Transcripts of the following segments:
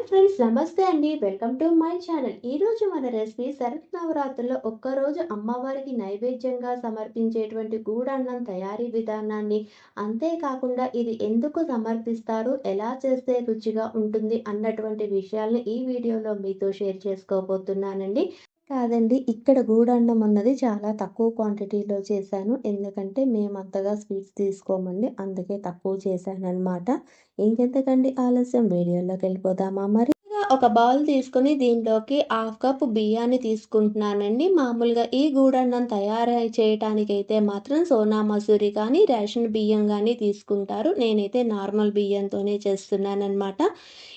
Hi friends నమస్తే అండి. Welcome to my channel. ఈరోజు మన రెసిపీ శరత్ నవరాత్రుల్లో ఒక్కరోజు అమ్మవారికి నైవేద్యంగా సమర్పించేటువంటి గూడన్నం తయారీ విధానాన్ని. అంతేకాకుండా ఇది ఎందుకు సమర్పిస్తారు ఎలా చేస్తే రుచిగా ఉంటుంది అన్నటువంటి విషయాలను ఈ వీడియోలో మీతో షేర్ చేసుకోబోతున్నానండి. కాదండి ఇక్కడ గూడన్నం అన్నది చాలా తక్కువ క్వాంటిటీలో చేశాను. ఎందుకంటే మేము అంతగా స్వీట్స్ తీసుకోమండి అందుకే తక్కువ చేశాను అనమాట ఇంకెంతకండి ఆలస్యం? వీడియోలోకి వెళ్ళిపోదామా మరి? ఒక బౌల్ తీసుకుని దీంట్లోకి హాఫ్ కప్ బియ్యాన్ని తీసుకుంటున్నానండి. మామూలుగా ఈ గూడన్నం తయారు చేయటానికైతే మాత్రం సోనా మసూరి కానీ రేషన్ బియ్యం కానీ తీసుకుంటారు. నేనైతే నార్మల్ బియ్యంతోనే చేస్తున్నాను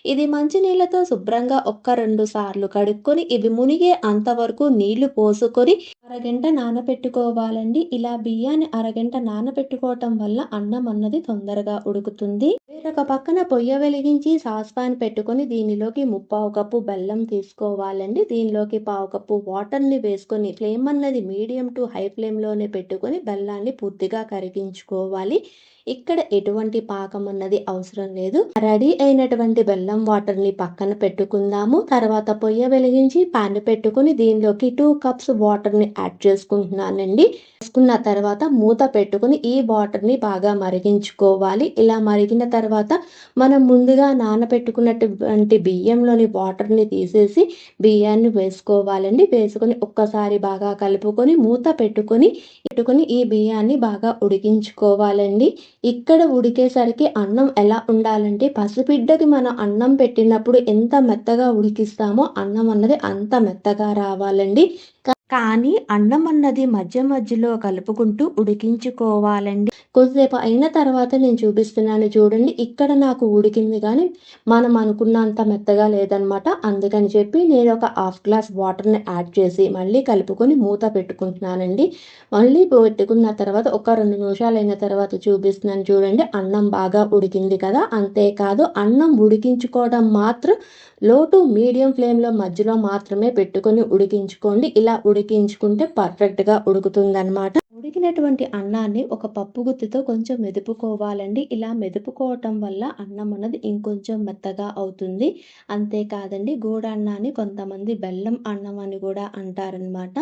ఇది మంచినీళ్ళతో శుభ్రంగా ఒక్క రెండు సార్లు కడుక్కొని ఇవి మునిగే అంతవరకు నీళ్ళు పోసుకొని అరగంట నానబెట్టుకోవాలండి ఇలా బియ్యాన్ని అరగంట నానబెట్టుకోవటం వల్ల అన్నం అన్నది తొందరగా ఉడుకుతుంది. వేరొక పక్కన పొయ్య వెలిగించి సాస్పాన్ పెట్టుకొని దీనిలోకి ముప్పావు కప్పు బెల్లం తీసుకోవాలండి. దీనిలోకి పావు కప్పు వాటర్ని వేసుకొని ఫ్లేమ్ అన్నది మీడియం టు హై ఫ్లేమ్లోనే పెట్టుకొని బెల్లాన్ని పూర్తిగా కరిగించుకోవాలి. ఇక్కడ ఎటువంటి పాకం అన్నది అవసరం లేదు. రెడీ అయినటువంటి బెల్లం వాటర్ని పక్కన పెట్టుకుందాము. తర్వాత పొయ్య వెలిగించి పాన్ పెట్టుకుని దీనిలోకి టూ కప్స్ వాటర్ని యాడ్ చేసుకుంటున్నానండి. వేసుకున్న తర్వాత మూత పెట్టుకుని ఈ వాటర్ని బాగా మరిగించుకోవాలి. ఇలా మరిగిన తర్వాత తర్వాత మనం ముందుగా నానబెట్టుకున్నటువంటి బియ్యంలోని వాటర్ని తీసేసి బియ్యాన్ని వేసుకోవాలండి. వేసుకొని ఒక్కసారి బాగా కలుపుకొని మూత పెట్టుకొని పెట్టుకొని ఈ బియ్యాన్ని బాగా ఉడికించుకోవాలండి. ఇక్కడ ఉడికేసరికి అన్నం ఎలా ఉండాలంటే పసిబిడ్డకి మనం అన్నం పెట్టినప్పుడు ఎంత మెత్తగా ఉడికిస్తామో అన్నం అన్నది అంత మెత్తగా రావాలండి. కానీ అన్నం అన్నది మధ్య మధ్యలో కలుపుకుంటూ ఉడికించుకోవాలండి. కొద్దిసేపు అయిన తర్వాత నేను చూపిస్తున్నాను చూడండి ఇక్కడ నాకు ఉడికింది కానీ మనం అనుకున్నంత మెత్తగా లేదనమాట అందుకని చెప్పి నేను ఒక హాఫ్ గ్లాస్ వాటర్ని యాడ్ చేసి మళ్ళీ కలుపుకొని మూత పెట్టుకుంటున్నానండి. మళ్ళీ పెట్టుకున్న తర్వాత ఒక రెండు నిమిషాలు అయిన తర్వాత చూపిస్తున్నాను చూడండి అన్నం బాగా ఉడికింది కదా. అంతేకాదు అన్నం ఉడికించుకోవడం మాత్రం లో టు మీడియం ఫ్లేమ్లో మధ్యలో మాత్రమే పెట్టుకొని ఉడికించుకోండి. ఇలా ఉడికించుకుంటే పర్ఫెక్ట్గా ఉడుకుతుందన్నమాట. ఉడికినటువంటి అన్నాన్ని ఒక పప్పు గుత్తితో కొంచెం మెదుపుకోవాలండి. ఇలా మెదుపుకోవటం వల్ల అన్నం అన్నది ఇంకొంచెం మెత్తగా అవుతుంది. అంతేకాదండి గూడ అన్నాన్ని కొంతమంది బెల్లం అన్నం అని కూడా అంటారనమాట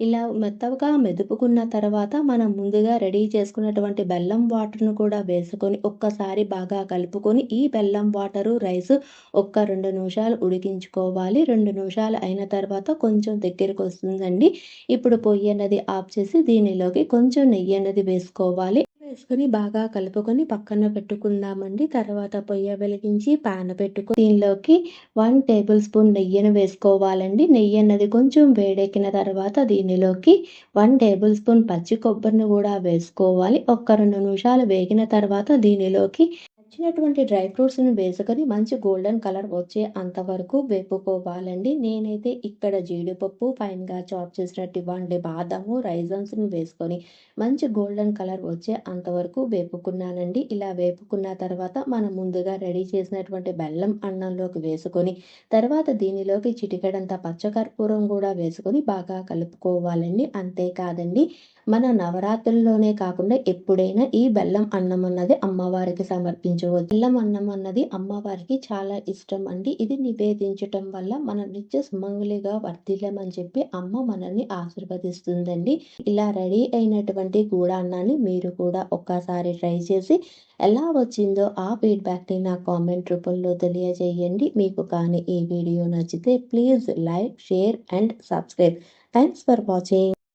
ఇలా మెత్తగా మెదుపుకున్న తర్వాత మనం ముందుగా రెడీ చేసుకున్నటువంటి బెల్లం వాటర్ను కూడా వేసుకొని ఒక్కసారి బాగా కలుపుకొని ఈ బెల్లం వాటరు రైస్ ఒక్క రెండు నిమిషాలు ఉడికించుకోవాలి. రెండు నిమిషాలు అయిన తర్వాత కొంచెం దగ్గరికి వస్తుందండి. ఇప్పుడు పొయ్యి అన్నది ఆఫ్ చేసి దీనిలోకి కొంచెం నెయ్యి అన్నది వేసుకోవాలి. వేసుకొని బాగా కలుపుకొని పక్కన పెట్టుకుందామండి. తర్వాత పొయ్య వెలిగించి పాన పెట్టుకొని దీనిలోకి వన్ టేబుల్ స్పూన్ నెయ్యిని వేసుకోవాలండి. నెయ్యి అన్నది కొంచెం వేడెక్కిన తర్వాత దీనిలోకి వన్ టేబుల్ స్పూన్ పచ్చి కొబ్బరిని కూడా వేసుకోవాలి. ఒక్క రెండు నిమిషాలు వేగిన తర్వాత దీనిలోకి ఇచ్చినటువంటి డ్రై ఫ్రూట్స్ని వేసుకొని మంచి గోల్డెన్ కలర్ వచ్చే అంతవరకు వేపుకోవాలండి. నేనైతే ఇక్కడ జీడిపప్పు ఫైన్గా చాప్ చేసినట్టు ఇవ్వండి. బాదము రైజన్స్ని వేసుకొని మంచి గోల్డెన్ కలర్ వచ్చే అంతవరకు వేపుకున్నానండి. ఇలా వేపుకున్న తర్వాత మనం ముందుగా రెడీ చేసినటువంటి బెల్లం అన్నంలోకి వేసుకొని తర్వాత దీనిలోకి చిటికెడంత పచ్చకర్పూరం కూడా వేసుకొని బాగా కలుపుకోవాలండి. అంతేకాదండి మన నవరాత్రుల్లోనే కాకుండా ఎప్పుడైనా ఈ బెల్లం అన్నం అన్నది అమ్మవారికి సమర్పించు బెల్లం అన్నం అన్నది అమ్మవారికి చాలా ఇష్టం అండి. ఇది నివేదించటం వల్ల మన నిత్య సుమంగులిగా వర్ధిల్లమని చెప్పి అమ్మ మనల్ని ఆశీర్వదిస్తుందండి. ఇలా రెడీ అయినటువంటి గూడాన్నాన్ని మీరు కూడా ఒక్కసారి ట్రై చేసి ఎలా వచ్చిందో ఆ ఫీడ్బ్యాక్ని నా కామెంట్ రూపంలో తెలియజేయండి. మీకు కానీ ఈ వీడియో నచ్చితే please like share and subscribe. Thanks for watching.